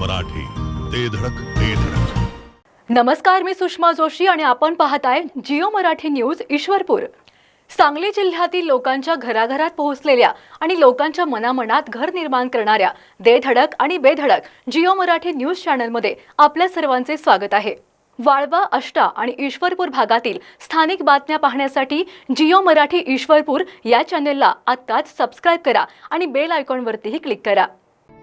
मराठी. ते धडक ते धडक. नमस्कार मी सुषमा जोशी आणि आपण पाहताय जिओ मराठी न्यूज ईश्वरपूर. सांगली जिल्ह्यातील लोकांच्या घराघरात पोहोचलेल्या आणि लोकांच्या मनामनात घर निर्माण करणाऱ्या देधडक आणि बेधडक जिओ मराठी न्यूज चॅनलमध्ये आपल्या सर्वांचे स्वागत आहे. वाळवा अष्टा आणि ईश्वरपूर भागातील स्थानिक बातम्या पाहण्यासाठी जिओ मराठी ईश्वरपूर या चॅनेलला आत्ताच सबस्क्राईब करा आणि बेल आयकॉनवरतीही क्लिक करा.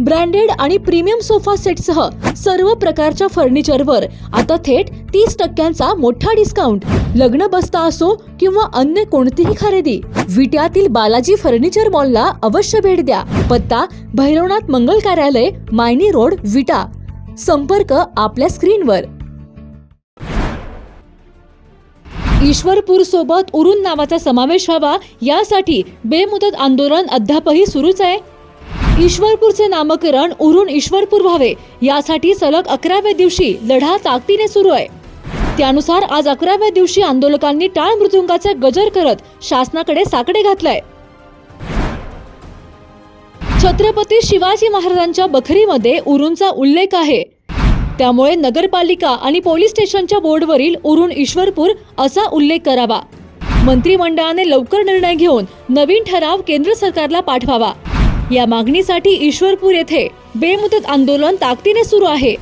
ब्रँडेड आणि प्रीमियम सोफा सेटसह सर्व प्रकारच्या फर्निचरवर आता थेट तीस टक्क्यांचा मोठा डिस्काउंट. लग्न बसता असो किंवा अन्य कोणतीही खरेदी विट्यातील बालाजी फर्निचर मॉलला अवश्य भेट द्या. पत्ता भैरवनाथ मंगल कार्यालय मायनी रोड विटा. संपर्क आपल्या स्क्रीनवर. ईश्वरपूर सोबत उरून नावाचा समावेश व्हावा यासाठी बेमुदत आंदोलन अद्यापही सुरूच आहे. ईश्वरपूरचे नामकरण उरून ईश्वरपूर व्हावे. यासाठी सलग अकराव्या दिवशी लढा ताकदीने सुरू आहे. त्यानुसार आज अकराव्या दिवशी आंदोलकांनी टाळ मृदुंगाचा गजर करत शासनाकडे साकडे घातलाय. छत्रपती शिवाजी महाराजांच्या बखरीमध्ये उरूंचा उल्लेख आहे. त्यामुळे नगरपालिका आणि पोलीस स्टेशनच्या बोर्डवरील उरून ईश्वरपूर असा उल्लेख करावा. मंत्रिमंडळाने लवकर निर्णय घेऊन नवीन ठराव केंद्र सरकारला पाठवावा. या मागणीसाठी ईश्वरपूर येथे बेमुदत आंदोलन ताकदीने सुरू आहे.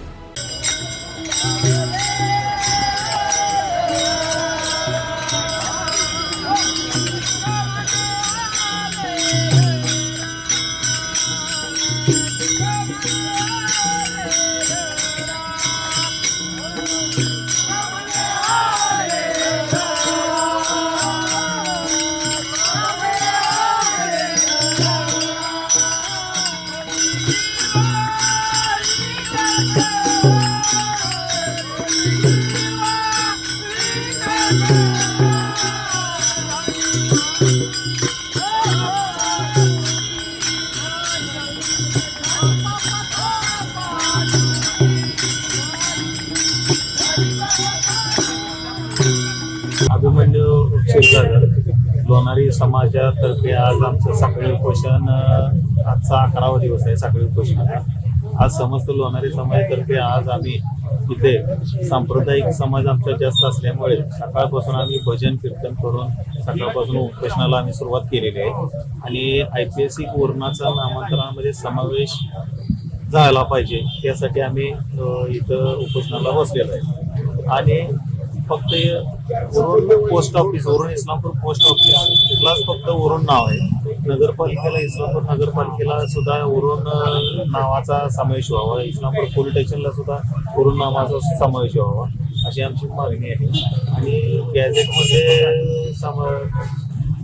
अभिमन्यू क्षीरसागर लोणारी समाजातर्फे आज आमचं साखळी उपोषण आजचा अकरावा दिवस आहे साखळी उपोषणाचा. आज समस्त लोणारी समाजातर्फे आज आम्ही इथे सांप्रदायिक समाज आमचा जास्त असल्यामुळे सकाळपासून आम्ही भजन कीर्तन करून सकाळपासून उपोषणाला आम्ही सुरुवात केलेली आहे. आणि ऐतिहासिक वर्णाचा नामांतरणामध्ये समावेश झाला पाहिजे त्यासाठी आम्ही इथं उपोषणाला बसलेलो आहे. आणि फक्त वरून पोस्ट ऑफिस वरून इस्लामपूर पोस्ट ऑफिस प्लस फक्त वरून नाव आहे. नगरपालिकेला इस्लामपूर नगरपालिकेला सुद्धा वरून नावाचा समावेश व्हावा. इस्लामपूर पोलीस स्टेशनला सुद्धा वरून नावाचा समावेश व्हावा. अशी आमची मागणी आहे. आणि गॅझेटमध्ये सम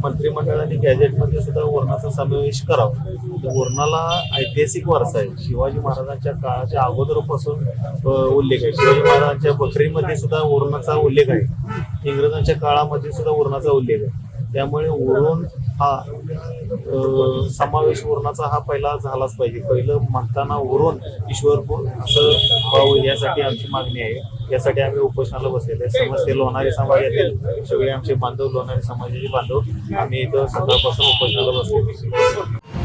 मंत्रिमंडळाने गॅजेटमध्ये सुद्धा वर्णाचा समावेश करावा. म्हणजे वर्णाला ऐतिहासिक वारसा आहे. शिवाजी महाराजांच्या काळाच्या अगोदरपासून उल्लेख आहे. शिवाजी महाराजांच्या बकरीमध्ये सुद्धा वर्णाचा उल्लेख आहे. इंग्रजांच्या काळामध्ये सुद्धा वर्णाचा उल्लेख आहे. त्यामुळे वरून हा समावेश वर्णाचा हा पहिला झालाच पाहिजे. पहिलं म्हणताना वरून ईश्वरपूर असं व्हावं यासाठी आमची मागणी आहे. यासाठी आम्ही उपोषणाला बसलेले समजते लोणारी समाजातील सगळे आमचे बांधव लोणारी समाजाचे बांधव. आम्ही इथं सकाळपासून उपोषणाला बसलेले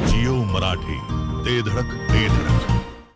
जिओ मराठी ते धडक ते धडक.